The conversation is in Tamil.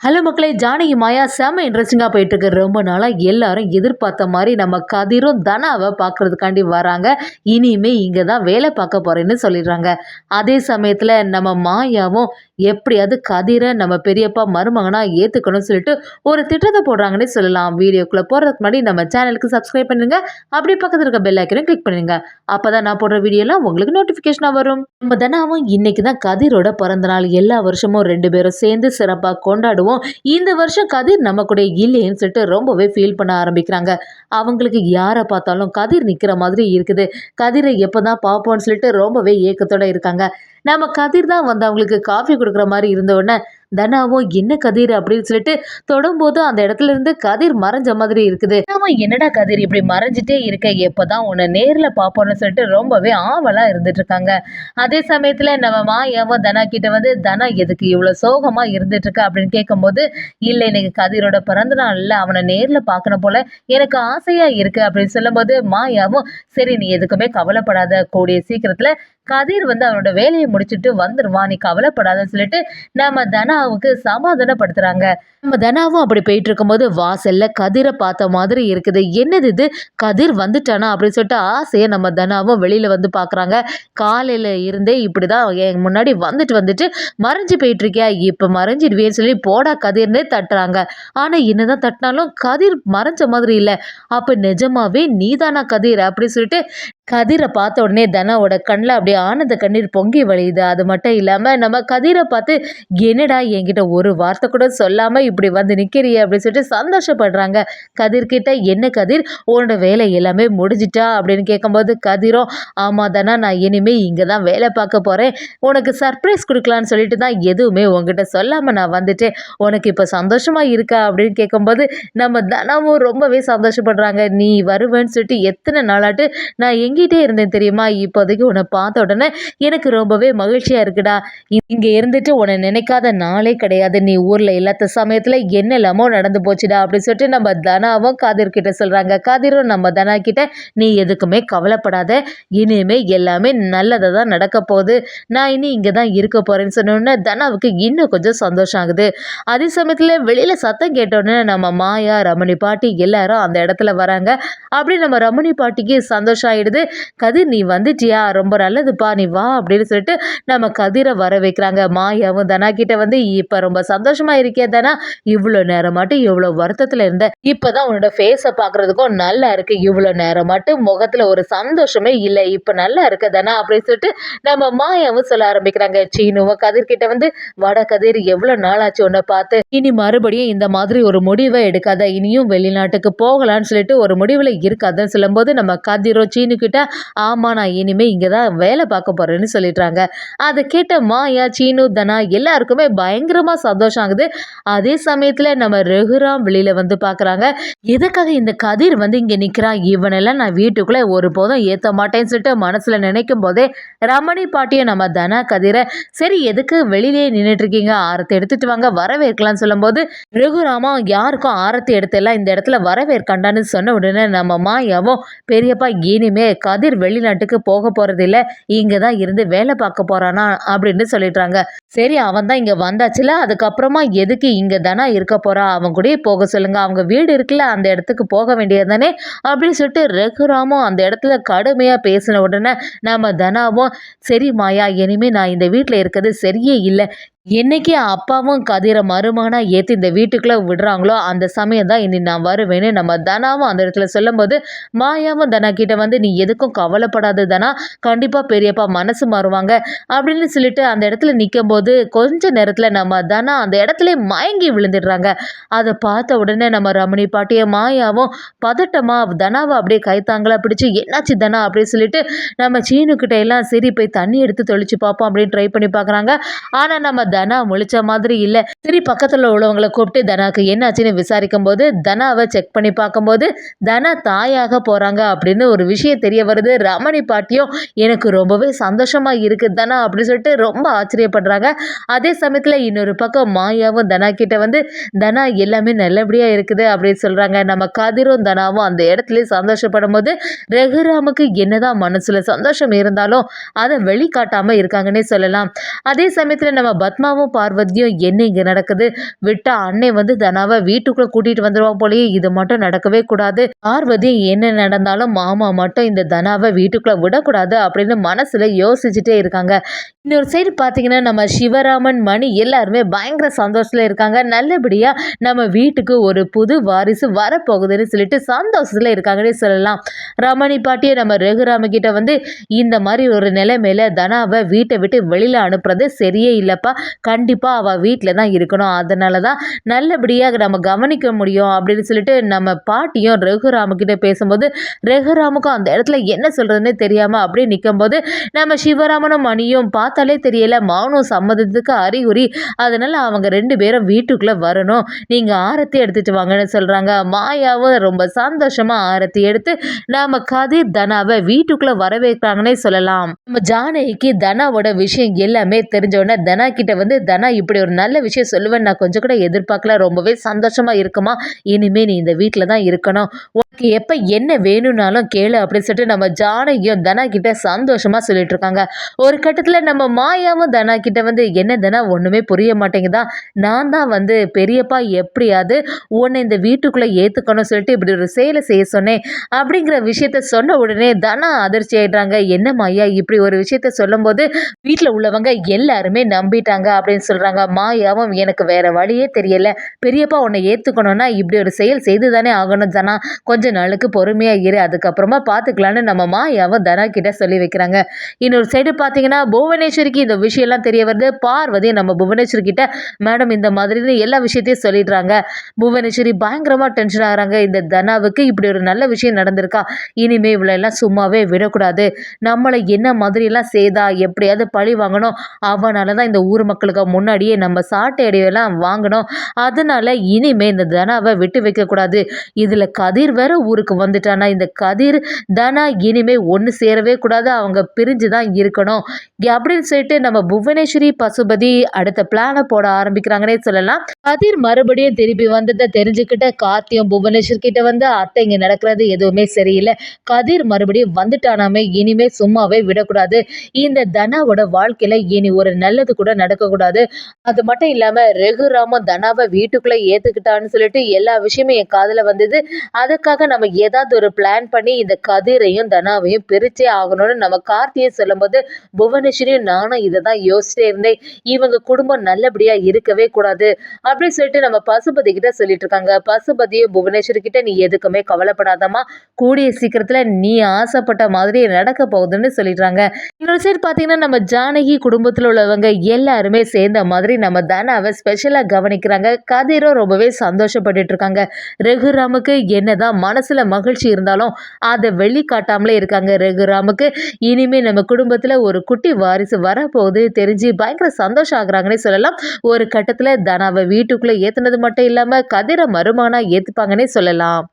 ஹலோ மக்களே ஜானகி மாயா செம்ம இன்ட்ரெஸ்டிங்காக போயிட்டு இருக்கு ரொம்ப நாளாக எல்லாரும் எதிர்பார்த்த மாதிரி நம்ம கதிரும் தனாவை பார்க்கறதுக்காண்டி வராங்க. இனிமே இங்கே தான் வேலை பார்க்க போறேன்னு சொல்லிடுறாங்க. அதே சமயத்தில் நம்ம மாயாவும் எப்படியாவது கதிரை நம்ம பெரியப்பா மருமகனா ஏற்றுக்கணும்னு சொல்லிட்டு ஒரு திட்டத்தை போடுறாங்கன்னே சொல்லலாம். வீடியோக்குள்ளே போகிறதுக்கு முன்னாடி நம்ம சேனலுக்கு சப்ஸ்கிரைப் பண்ணுங்கள் அப்படியே பக்கத்தில் இருக்க பெல் ஐக்கனையும் கிளிக் பண்ணுங்க. அப்போ தான் நான் போடுற வீடியோலாம் உங்களுக்கு நோட்டிஃபிகேஷனாக வரும். நம்ம தினமும் இன்னைக்கு தான் கதிரோட பிறந்த நாள். எல்லா வருஷமும் ரெண்டு பேரும் சேர்ந்து சிறப்பாக கொண்டாடுவோம். இந்த வருஷம் கதிர் நம்ம கூட இல்லைன்னு சொல்லிட்டு ரொம்பவே ஃபீல் பண்ண ஆரம்பிக்கிறாங்க. அவங்களுக்கு யாரை பார்த்தாலும் கதிர் நிற்கிற மாதிரி இருக்குது. கதிரை எப்போ தான் பார்ப்போம்னு சொல்லிட்டு ரொம்பவே ஏக்கத்தோட இருக்காங்க. நம்ம கதிர் தான் வந்து அவங்களுக்கு காஃபி கொடுக்குற மாதிரி இருந்த தனாவோ தனாவும் என்ன கதிர்? அப்படின்னு சொல்லிட்டு தொடும்போது அந்த இடத்துல இருந்து கதிர் மறைஞ்ச மாதிரி இருக்குது. தனாவும் என்னடா கதிர்? இப்படி மறைஞ்சிட்டே இருக்க. எப்போதான் உன்னை நேரில் பார்ப்போம்னு சொல்லிட்டு ரொம்பவே ஆவலாக இருந்துட்டு இருக்காங்க அதே சமயத்தில் நம்ம மாயாவும் தனா கிட்ட வந்து தனா எதுக்கு இவ்வளோ சோகமாக இருந்துட்டு இருக்க அப்படின்னு கேட்கும்போது இல்லை இன்னைக்கு கதிரோட பிறந்த நாளில் அவனை நேரில் பார்க்கணும் போல எனக்கு ஆசையாக இருக்கு. அப்படின்னு சொல்லும்போது மாயாவும் சரி நீ எதுக்குமே கவலைப்படாத. கூடிய சீக்கிரத்தில் கதிர் வந்து அவனோட வேலையை முடிச்சுட்டு வந்துடுவான் நீ கவலைப்படாதன்னு சொல்லிட்டு நம்ம தனா தனாவுக்கு சமாதானப்படுத்துறாங்க. நம்ம தனாவும் அப்படி போயிட்டு இருக்கும்போது வாசல்ல கதிரை பார்த்த மாதிரி இருக்குது. என்னது இது? கதிர் வந்துட்டானா? அப்படின்னு சொல்லிட்டு ஆசையை நம்ம தனாவும் வெளியில வந்து பார்க்குறாங்க காலையில இருந்தே இப்படிதான் என் முன்னாடி வந்துட்டு வந்துட்டு மறைஞ்சு போயிட்டு இருக்கியா இப்போ மறைஞ்சிடுவேன்னு சொல்லி போடா கதிர்னே தட்டுறாங்க. ஆனா என்னதான் தட்டினாலும் கதிர் மறைஞ்ச மாதிரி இல்லை. அப்போ நிஜமாவே நீதானா கதிர்? அப்படின்னு சொல்லிட்டு கதிரை பார்த்த உடனே தனாவோட கண்ணில் அப்படியே ஆனந்த கண்ணீர் பொங்கி வழியுது. அது மட்டும் இல்லாமல் நம்ம கதிரை பார்த்து என்னடா என்கிட்ட ஒரு வார்த்தை கூட சொல்லாமல் இப்படி வந்து நிற்கிறிய அப்படின்னு சொல்லிட்டு சந்தோஷப்படுறாங்க. கதிர்கிட்ட என்ன கதிர்? உன்னோட வேலை எல்லாமே முடிஞ்சிட்டா? அப்படின்னு கேட்கும்போது கதிரும் ஆமாம் தானா நான் இனிமேல் இங்கே தான் வேலை பார்க்க போகிறேன் உனக்கு சர்ப்ரைஸ் கொடுக்கலான்னு சொல்லிட்டு தான் எதுவுமே உங்ககிட்ட சொல்லாமல் நான் வந்துட்டேன். உனக்கு இப்போ சந்தோஷமாக இருக்கா? அப்படின்னு கேட்கும்போது நம்ம தனமும் ரொம்பவே சந்தோஷப்படுறாங்க. நீ வருவேன்னு சொல்லிட்டு எத்தனை நாளாட்டு நான் எங்கிட்டே இருந்தேன் தெரியுமா? இப்போதைக்கு உன்னை பார்த்த உடனே எனக்கு ரொம்பவே மகிழ்ச்சியாக இருக்குடா. இங்கே இருந்துட்டு உன்னை நினைக்காத நான் நாளே கிடையாது. நீ ஊரில் இல்லாத சமயத்தில் என்னெல்லாமோ நடந்து போச்சுடா அப்படின்னு சொல்லிட்டு நம்ம தனாவும் காதிர் கிட்ட சொல்கிறாங்க காதிரும் நம்ம தனா கிட்ட நீ எதுக்குமே கவலைப்படாத. இனிமே எல்லாமே நல்லதாக தான் நடக்க போகுது. நான் இனி இங்கே தான் இருக்க போகிறேன்னு சொன்னோன்னே தனாவுக்கு இன்னும் கொஞ்சம் சந்தோஷம் ஆகுது. அதே சமயத்தில் வெளியில் சத்தம் கேட்டோன்னே நம்ம மாயா ரமணி பாட்டி எல்லாரும் அந்த இடத்துல வராங்க. அப்படி நம்ம ரமணி பாட்டிக்கு சந்தோஷம் ஆகிடுது கதிர் நீ வந்துட்டியா? ரொம்ப நல்லதுப்பா. நீ வா அப்படின்னு சொல்லிட்டு நம்ம கதிரை வர வைக்கிறாங்க. மாயாவும் தனா கிட்ட வந்து இப்போ ரொம்ப சந்தோஷமா இருக்கே தானே? இவ்வளோ நேரம் மட்டும் இவ்வளோ வருத்தத்தில் இருந்த. இப்போதான் உன்னோட ஃபேஸை பார்க்கறதுக்கும் நல்லா இருக்கு. இவ்வளோ நேரம் மட்டும் முகத்தில் ஒரு சந்தோஷமே இல்லை. இப்போ நல்லா இருக்க தானே? அப்படின்னு சொல்லிட்டு நம்ம மாயாவும் சொல்ல ஆரம்பிக்கிறாங்க. சீனுவும் கதிர்கிட்ட வந்து வட கதிர் எவ்வளோ நாளாச்சு உன்னை பார்த்து? இனி மறுபடியும் இந்த மாதிரி ஒரு முடிவை எடுக்காத. இனியும் வெளிநாட்டுக்கு போகலான்னு சொல்லிட்டு ஒரு முடிவில் இருக்காதுன்னு சொல்லும்போது நம்ம கதிரோ சீனு கிட்ட ஆமா நான் இனிமே இங்கே தான் வேலை பார்க்க போறேன்னு சொல்லிடுறாங்க. அதை கேட்ட மாயா சீனு தனா எல்லாருக்குமே பயங்கரமாக சந்தோஷம் ஆகுது அதே சமயத்தில் நம்ம ரகுராம் வெளியில் வந்து பார்க்குறாங்க எதுக்காக இந்த கதிர் வந்து இங்கே நிற்கிறான் இவனெல்லாம் நான் வீட்டுக்குள்ளே ஒரு போதும் ஏற்ற மாட்டேன்னு சொல்லிட்டு மனசில் நினைக்கும் போதே ரமணி பாட்டியை நம்ம தனா கதிரை சரி எதுக்கு வெளியிலேயே நின்றுட்டுருக்கீங்க ஆரத்தை எடுத்துட்டு வாங்க வரவேற்கலாம்னு சொல்லும்போது ரகுராமா யாருக்கும் ஆரத்தி எடுத்தெல்லாம் இந்த இடத்துல வரவேற்கண்டான்னு சொன்ன உடனே நம்ம மாயாவும் பெரியப்பா இனிமே கதிர் வெளிநாட்டுக்கு போக போகிறதில்ல இங்கே தான் இருந்து வேலை பார்க்க போகிறானா அப்படின்னு சொல்லிடுறாங்க. சரி அவன் தான் இங்கே வந்த வந்தாச்சுல அதுக்கப்புறமா எதுக்கு இங்கே தானே இருக்க போகிறா அவன் கூடயே போக சொல்லுங்கள் அவங்க வீடு இருக்குல்ல அந்த இடத்துக்கு போக வேண்டியது தானே அப்படின்னு சொல்லிட்டு ரகுராமும் அந்த இடத்துல கடுமையாக பேசின உடனே நம்ம தனாவும் சரி மாயா இனிமேல் நான் இந்த வீட்டில் இருக்கிறது சரியே இல்லை. என்னைக்கு அப்பாவும் கதிரை மருமகனா ஏற்றி இந்த வீட்டுக்குள்ளே விடுறாங்களோ அந்த சமயம் தான் இனி நான் வருவேன்னு நம்ம தனாவும் அந்த இடத்துல சொல்லும்போது மாயாவும் தனா கிட்ட வந்து நீ எதுக்கும் கவலைப்படாது தனா கண்டிப்பாக பெரியப்பா மனசு மாறுவாங்க. அப்படின்னு சொல்லிட்டு அந்த இடத்துல நிற்கும் போது கொஞ்ச நேரத்தில் நம்ம தனா அந்த இடத்துல மயங்கி விழுந்துடுறாங்க. அதை பார்த்த உடனே நம்ம ரமணி பாட்டிய மாயாவும் பதட்டமா தனாவை அப்படியே கைத்தாங்களா பிடிச்சி என்னாச்சு தனா? அப்படின்னு சொல்லிட்டு நம்ம சீனுக்கிட்ட எல்லாம் சரி போய் தண்ணி எடுத்து தெளிச்சு பார்ப்போம் அப்படின்னு ட்ரை பண்ணி பார்க்குறாங்க. ஆனால் நம்ம தனா முழிச்ச மாதிரி இல்லை. சரி பக்கத்தில் உள்ளவங்களை கூப்பிட்டு தனாக்கு என்னாச்சுன்னு விசாரிக்கும் போது தனாவை செக் பண்ணி பார்க்கும்போது தனா தாயாக போகிறாங்க அப்படின்னு ஒரு விஷயம் தெரிய வருது. ரமணி பாட்டியும் எனக்கு ரொம்பவே சந்தோஷமா இருக்கு தனா அப்படின்னு சொல்லிட்டு ரொம்ப ஆச்சரியப்படுறாங்க. அதே சமயத்தில் இன்னொரு பக்கம் மாயாவும் தனா கிட்ட வந்து தனா எல்லாமே நல்லபடியாக இருக்குது அப்படின்னு சொல்கிறாங்க நம்ம கதிரும் தனாவும் அந்த இடத்துல சந்தோஷப்படும் போது ரகுராமுக்கு என்னதான் மனசுல சந்தோஷம் இருந்தாலும் அதை வெளிக்காட்டாமல் இருக்காங்கன்னே சொல்லலாம். அதே சமயத்தில் நம்ம பத்மா பத்மாவும் பார்வதியும் என்ன இங்கே நடக்குது? விட்டா அன்னை வந்து தனாவை வீட்டுக்குள்ளே கூட்டிகிட்டு வந்துடுவான் போலயே இது மட்டும் நடக்கவே கூடாது. பார்வதி என்ன நடந்தாலும் மாமா மட்டும் இந்த தனாவை வீட்டுக்குள்ளே விடக்கூடாது அப்படின்னு மனசில் யோசிச்சுட்டே இருக்காங்க. இன்னொரு சைடு பார்த்தீங்கன்னா நம்ம சிவராமன் மணி எல்லாருமே பயங்கர சந்தோஷத்தில் இருக்காங்க. நல்லபடியாக நம்ம வீட்டுக்கு ஒரு புது வாரிசு வரப்போகுதுன்னு சொல்லிட்டு சந்தோஷத்தில் இருக்காங்கன்னே சொல்லலாம். ரமணி பாட்டியை நம்ம ரகுராம கிட்ட வந்து இந்த மாதிரி ஒரு நிலைமையில தனாவை வீட்டை விட்டு வெளியில் அனுப்புறது சரியே இல்லைப்பா. கண்டிப்பாக அவள் வீட்டில் தான் இருக்கணும். அதனால தான் நல்லபடியாக நம்ம கவனிக்க முடியும் அப்படின்னு சொல்லிட்டு நம்ம பாட்டியும் ரகுராமுக்கிட்ட பேசும்போது ரகுராமுக்கும் அந்த இடத்துல என்ன சொல்கிறதுனே தெரியாமல் அப்படியே நிற்கும்போது நம்ம சிவராமனும் மணியும் பார்த்தாலே தெரியல மௌனம் சம்மதத்துக்கு அறிகுறி. அதனால் அவங்க ரெண்டு பேரும் வீட்டுக்குள்ளே வரணும். நீங்கள் ஆரத்தி எடுத்துகிட்டு வாங்கன்னு சொல்கிறாங்க மாயாவும் ரொம்ப சந்தோஷமாக ஆரத்தி எடுத்து நாம் கதிர் தனாவை வீட்டுக்குள்ளே வரவேற்கிறாங்கன்னே சொல்லலாம். நம்ம ஜானகிக்கு தனாவோட விஷயம் எல்லாமே தெரிஞ்ச தனா கிட்ட வந்து தனா இப்படி ஒரு நல்ல விஷயம் சொல்லுவேன் நான் கொஞ்சம் கூட எதிர்பார்க்கல. ரொம்பவே சந்தோஷமாக இருக்குமா? இனிமேல் நீ இந்த வீட்டில் தான் இருக்கணும். உனக்கு எப்போ என்ன வேணும்னாலும் கேளு அப்படின்னு சொல்லிட்டு நம்ம ஜானகியும் தனா கிட்ட சந்தோஷமாக சொல்லிட்டு இருக்காங்க ஒரு கட்டத்தில் நம்ம மாயாவும் தனா கிட்ட வந்து என்ன தனா ஒன்றுமே புரிய மாட்டேங்குதா? நான் தான் வந்து பெரியப்பா எப்படியாவது உன்னை இந்த வீட்டுக்குள்ளே ஏற்றுக்கணும் சொல்லிட்டு இப்படி ஒரு செயலை செய்ய சொன்னேன் அப்படிங்கிற விஷயத்த சொன்ன உடனே தனா அதிர்ச்சி ஆயிடுறாங்க. என்ன மாயா இப்படி ஒரு விஷயத்த சொல்லும்போது வீட்டில் உள்ளவங்க எல்லாருமே நம்பிட்டாங்க. அப்படின்னு சொல்கிறாங்க மாயாவும் எனக்கு வேறு வழியே தெரியல. பெரியப்பா உன்னை ஏற்றுக்கணும்னா இப்படி ஒரு செயல் செய்து தானே ஆகணும் தனா கொஞ்ச நாளுக்கு பொறுமையாக இரு. அதுக்கப்புறமா பார்த்துக்கலான்னு நம்ம மாயாவும் தனா கிட்ட சொல்லி வைக்கிறாங்க. இன்னொரு சைடு பார்த்தீங்கன்னா புவனேஸ்வரிக்கு இந்த விஷயம்லாம் தெரிய வருது. பார்வதி நம்ம புவனேஸ்வரி கிட்ட மேடம் இந்த மாதிரி எல்லா விஷயத்தையும் சொல்லிடுறாங்க. புவனேஸ்வரி பயங்கரமாக டென்ஷன் ஆகிறாங்க. இந்த தனாவுக்கு இப்படி ஒரு நல்ல விஷயம் நடந்திருக்கா? இனிமே எல்லாம் சும்மாவே விடக்கூடாது. நம்மளை என்ன மாதிரியெல்லாம் செய்தா? எப்படியாவது பழி வாங்கணும். அவனால தான் இந்த ஊர் மக்களுக்கு முன்னாடியே நம்ம சாட்டை அடியெல்லாம் வாங்கணும். அதனால இனிமே இந்த தனாவை விட்டு வைக்கக்கூடாது. இதில் கதிர் வேற ஊருக்கு வந்துட்டானா? இந்த கதிர் தனா இனிமே ஒன்று சேரவே கூடாது. அவங்க பிரிஞ்சு தான் இருக்கணும். அப்படின்னு சொல்லிட்டு நம்ம புவனேஸ்வரி பசுபதி அடுத்த பிளானை போட ஆரம்பிக்கிறாங்கன்னே சொல்லலாம். கதிர் மறுபடியும் திருப்பி வந்ததை தெரிஞ்சுக்கிட்ட கார்த்தியும் புவனேஸ்வர் கிட்ட வந்து அத்தை இங்கே நடக்கிறது எதுவுமே சரியில்லை. கதிர் மறுபடியும் வந்துட்டானாமே இனிமே சும்மாவே விடக்கூடாது. இந்த தனாவோட வாழ்க்கையில் இனி ஒரு நல்லது கூட கூடாது அது மட்டும் இல்லாம ரெகுராமும் தனாவை வீட்டுக்குள்ள ஏத்துக்கிட்டான்னு சொல்லிட்டு எல்லா விஷயமும் என் காதில் வந்தது. அதுக்காக நம்ம ஏதாவது ஒரு பிளான் பண்ணி இந்த கதிரையும் தனாவையும் பிரிச்சே ஆகணும்னு நம்ம கார்த்தியை சொல்லும்போது புவனேஸ்வரியும் நானும் இதை தான் யோசிச்சிட்டே இருந்தேன். இவங்க குடும்பம் நல்லபடியா இருக்கவே கூடாது அப்படின்னு சொல்லிட்டு நம்ம பசுபதி கிட்ட சொல்லிட்டு இருக்காங்க. பசுபதியும் புவனேஸ்வரி கிட்ட நீ எதுக்குமே கவலைப்படாதமா கூடிய சீக்கிரத்துல நீ ஆசைப்பட்ட மாதிரி நடக்க போகுதுன்னு சொல்லிடுறாங்க. இன்னொரு சைடு பார்த்தீங்கன்னா நம்ம ஜானகி குடும்பத்தில் உள்ளவங்க எல்லாருமே சேர்ந்த மாதிரி நம்ம தனாவை ஸ்பெஷலாக கவனிக்கிறாங்க. கதிரும் ரொம்பவே சந்தோஷப்பட்டுட்டு இருக்காங்க ரகுராமுக்கு என்னதான் மனசில் மகிழ்ச்சி இருந்தாலும் அதை வெளிக்காட்டாமலே இருக்காங்க ரகுராமுக்கு இனிமேல் நம்ம குடும்பத்தில் ஒரு குட்டி வாரிசு வரப்போகுது. தெரிஞ்சு பயங்கர சந்தோஷம் ஆகுறாங்கன்னே சொல்லலாம். ஒரு கட்டத்தில் தனாவை வீட்டுக்குள்ளே ஏற்றுனது மட்டும் இல்லாமல் கதிரை மருமானா ஏற்றுப்பாங்கன்னே சொல்லலாம்.